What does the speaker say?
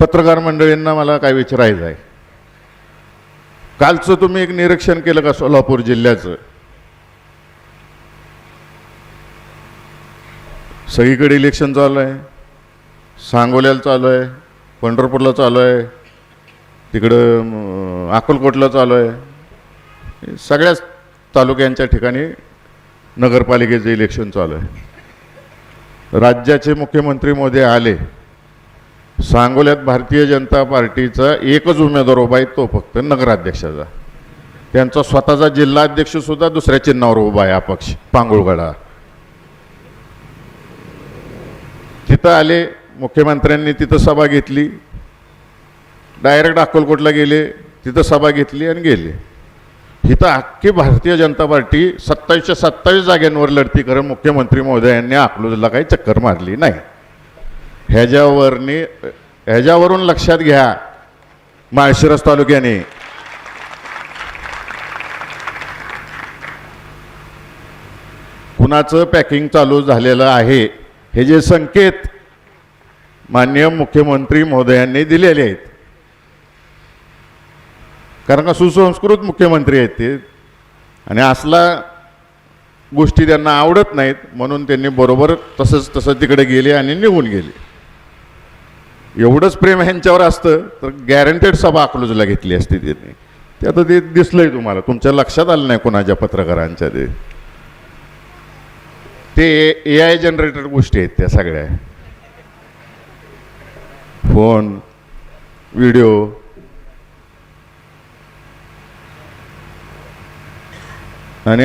पत्रकार मंडळींना मला काय विचारायचं आहे? कालचं तुम्ही एक निरीक्षण केलं का सोलापूर जिल्ह्याचं? सगळीकडे इलेक्शन चालू आहे. सांगोल्याला चालू आहे पंढरपूरला चालू आहे तिकडं अकोलकोटला चालू आहे. सगळ्याच तालुक्यांच्या ठिकाणी नगरपालिकेचं इलेक्शन चालू आहे. राज्याचे मुख्यमंत्री मोदी आले. सांगोल्यात भारतीय जनता पार्टीचा एकच उमेदवार उभा आहे तो फक्त नगराध्यक्षाचा. त्यांचा स्वतःचा जिल्हाध्यक्षसुद्धा दुसऱ्या चिन्हावर उभा आहे अपक्ष पांगुळगडा. तिथं आले मुख्यमंत्र्यांनी तिथं सभा घेतली. डायरेक्ट अक्कलकोटला गेले तिथं सभा घेतली आणि गेले. इथं अख्खी भारतीय जनता पार्टी सत्तावीसच्या सत्तावीस जाग्यांवर लढती करत मुख्यमंत्री महोदयांनी अकलूजला काही चक्कर मारली नाही. ह्याच्यावरनी ह्याच्यावरून लक्षात घ्या माळशिरस तालुक्याने. कुणाचं पॅकिंग चालू झालेलं आहे हे जे संकेत मान्य मुख्यमंत्री महोदयांनी दिलेले आहेत. कारण का सुसंस्कृत मुख्यमंत्री आहेत ते. आणि असला गोष्टी त्यांना आवडत नाहीत म्हणून त्यांनी बरोबर तसंच तसं तिकडे गेले आणि निघून गेले. एवढंच प्रेम ह्यांच्यावर असतं तर गॅरंटेड सभा अकलूजला घेतली असती त्यांनी. ते आता ते दिसलंय तुम्हाला तुमच्या लक्षात आलं नाही कोणाच्या पत्रकारांच्या ते. ते ए आय जनरेटेड गोष्टी आहेत त्या सगळ्या. Phone video. आणि